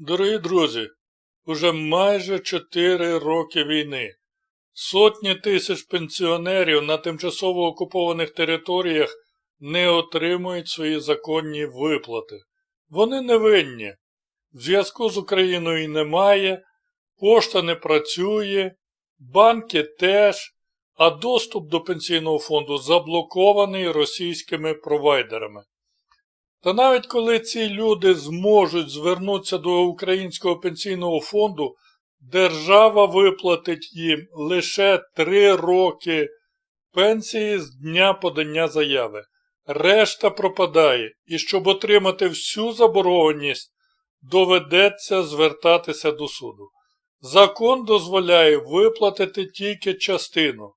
Дорогі друзі, уже майже 4 роки війни. Сотні тисяч пенсіонерів на тимчасово окупованих територіях не отримують свої законні виплати. Вони не винні. Зв'язку з Україною немає, пошта не працює, банки теж, а доступ до пенсійного фонду заблокований російськими провайдерами. Та навіть коли ці люди зможуть звернутися до Українського пенсійного фонду, держава виплатить їм лише 3 роки пенсії з дня подання заяви. Решта пропадає, і щоб отримати всю заборгованість, доведеться звертатися до суду. Закон дозволяє виплатити тільки частину.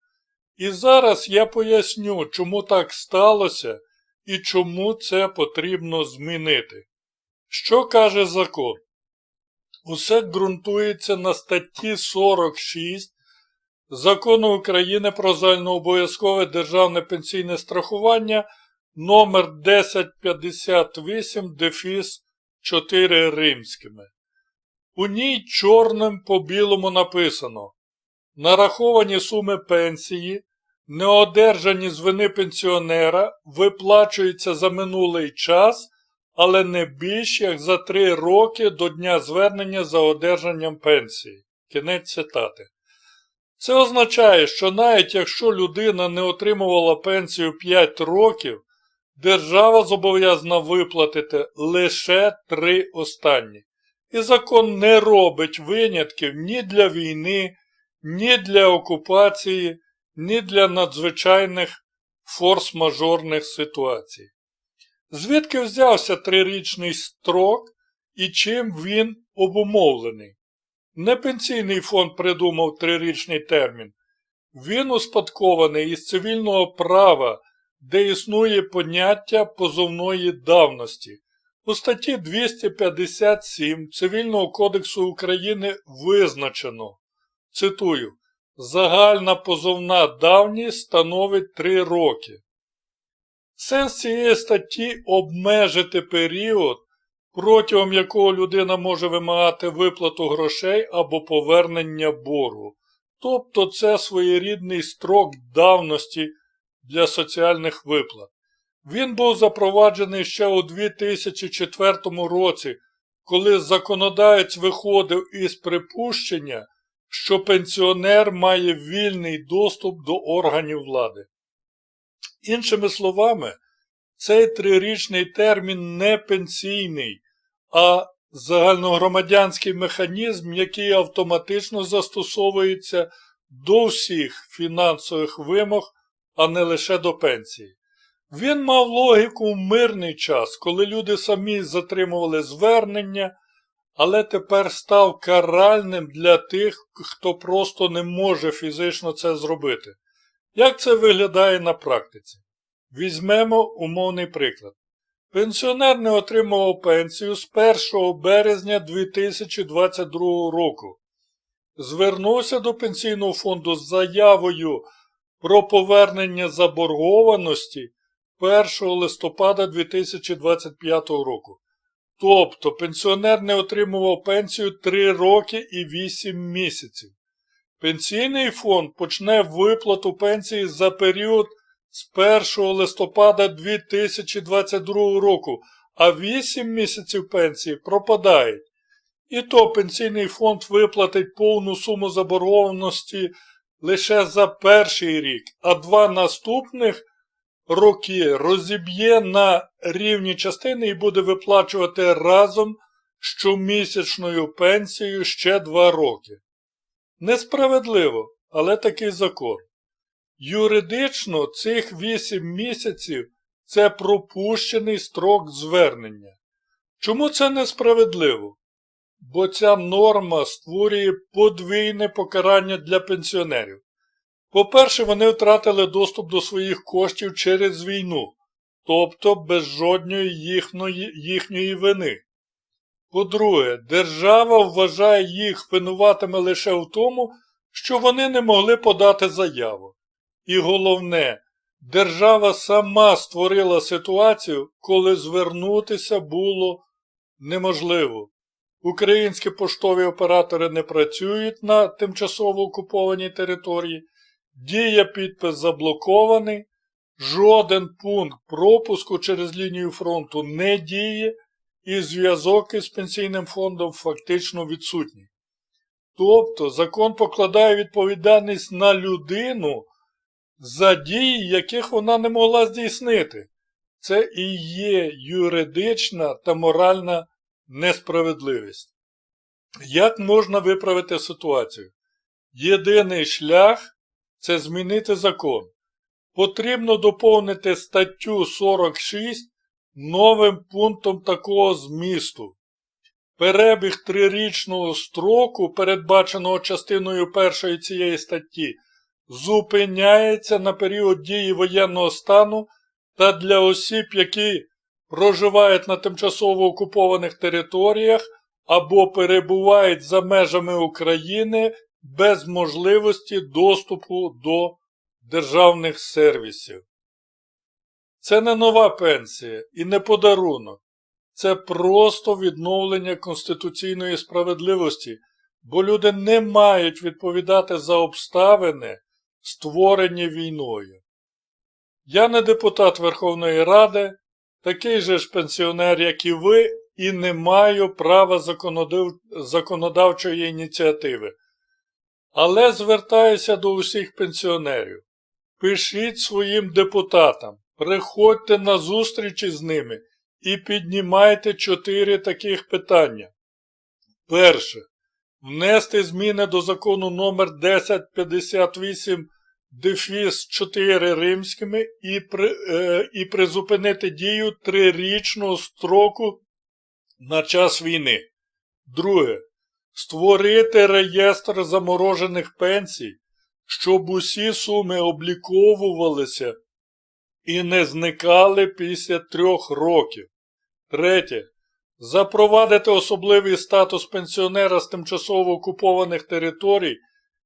І зараз я поясню, чому так сталося і чому це потрібно змінити. Що каже закон? Усе ґрунтується на статті 46 Закону України про загальнообов'язкове державне пенсійне страхування номер 1058 дефіс 4 римськими. У ній чорним по білому написано Нараховані суми пенсії, не одержані з вини пенсіонера, виплачуються за минулий час, але не більш як за 3 роки до дня звернення за одержанням пенсії. Кінець цитати. Це означає, що навіть якщо людина не отримувала пенсію 5 років, держава зобов'язана виплатити лише 3 останні. І закон не робить винятків ні для війни, ні для окупації, ні для надзвичайних форс-мажорних ситуацій. Звідки взявся трирічний строк і чим він обумовлений? Не пенсійний фонд придумав трирічний термін. Він успадкований із цивільного права, де існує поняття позовної давності. У статті 257 Цивільного кодексу України визначено, цитую, загальна позовна давність становить 3 роки. Сенс цієї статті обмежити період, протягом якого людина може вимагати виплату грошей або повернення боргу. Тобто це своєрідний строк давності для соціальних виплат. Він був запроваджений ще у 2004 році, коли законодавець виходив із припущення, що пенсіонер має вільний доступ до органів влади. Іншими словами, цей трирічний термін не пенсійний, а загальногромадянський механізм, який автоматично застосовується до всіх фінансових вимог, а не лише до пенсії. Він мав логіку в мирний час, коли люди самі затримували звернення, але тепер став каральним для тих, хто просто не може фізично це зробити. Як це виглядає на практиці? Візьмемо умовний приклад. Пенсіонер не отримував пенсію з 1 березня 2022 року. Звернувся до пенсійного фонду з заявою про повернення заборгованості 1 листопада 2025 року. Тобто пенсіонер не отримував пенсію 3 роки і 8 місяців. Пенсійний фонд почне виплату пенсії за період з 1 листопада 2022 року, а 8 місяців пенсії пропадають. І то пенсійний фонд виплатить повну суму заборгованості лише за перший рік, а два наступних роки розіб'є на рівні частини і буде виплачувати разом щомісячною пенсією ще два роки. Несправедливо, але такий закон. Юридично цих 8 місяців це пропущений строк звернення. Чому це несправедливо? Бо ця норма створює подвійне покарання для пенсіонерів. По-перше, вони втратили доступ до своїх коштів через війну, тобто без жодної їхньої, їхньої вини. По-друге, держава вважає їх винуватими лише в тому, що вони не могли подати заяву. І головне, держава сама створила ситуацію, коли звернутися було неможливо. українські поштові оператори не працюють на тимчасово окупованій території, дія підпис заблокований, жоден пункт пропуску через лінію фронту не діє, і зв'язок із пенсійним фондом фактично відсутній. Тобто закон покладає відповідальність на людину за дії, яких вона не могла здійснити. Це і є юридична та моральна несправедливість. Як можна виправити ситуацію? Єдиний шлях це змінити закон. Потрібно доповнити статтю 46 новим пунктом такого змісту. Перебіг трирічного строку, передбаченого частиною першої цієї статті, зупиняється на період дії воєнного стану та для осіб, які проживають на тимчасово окупованих територіях або перебувають за межами України без можливості доступу до державних сервісів. Це не нова пенсія і не подарунок. Це просто відновлення конституційної справедливості, бо люди не мають відповідати за обставини, створені війною. Я не депутат Верховної Ради, такий же ж пенсіонер, як і ви, і не маю права законодавчої ініціативи. Але звертаюся до усіх пенсіонерів. Пишіть своїм депутатам, приходьте на зустрічі з ними і піднімайте чотири таких питання. Перше. Внести зміни до закону номер 1058 дефіс 4 римськими і, при, е, і призупинити дію трирічного строку на час війни. Друге. Створити реєстр заморожених пенсій, щоб усі суми обліковувалися і не зникали після трьох років. Третє. Запровадити особливий статус пенсіонера з тимчасово окупованих територій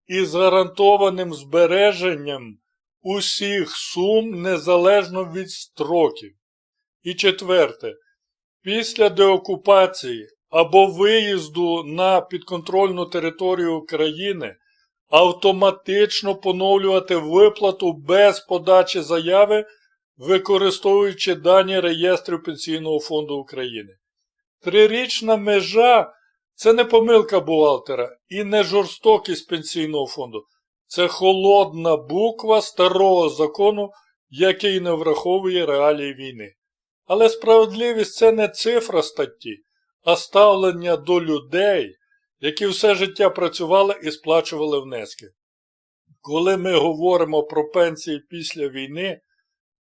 із гарантованим збереженням усіх сум незалежно від строків. І четверте. Після деокупації або виїзду на підконтрольну територію України автоматично поновлювати виплату без подачі заяви, використовуючи дані реєстрів Пенсійного фонду України. Трирічна межа це не помилка бухгалтера і не жорстокість Пенсійного фонду. Це холодна буква старого закону, який не враховує реалії війни. Але справедливість це не цифра статті, а ставлення до людей, які все життя працювали і сплачували внески. Коли ми говоримо про пенсії після війни,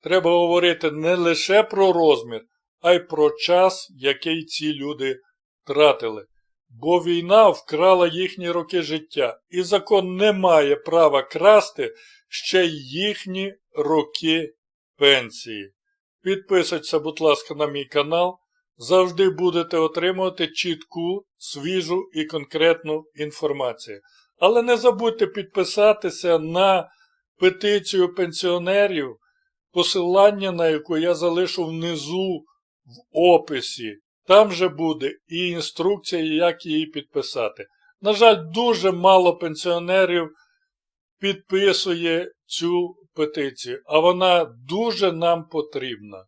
треба говорити не лише про розмір, а й про час, який ці люди втратили. Бо війна вкрала їхні роки життя, і закон не має права красти ще й їхні роки пенсії. Підписуйтеся, будь ласка, на мій канал. Завжди будете отримувати чітку, свіжу і конкретну інформацію. Але не забудьте підписатися на петицію пенсіонерів, посилання на яку я залишу внизу в описі. Там же буде і інструкція, як її підписати. На жаль, дуже мало пенсіонерів підписує цю петицію, а вона дуже нам потрібна.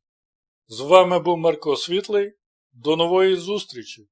З вами був Марко Світлий. До нової зустрічі!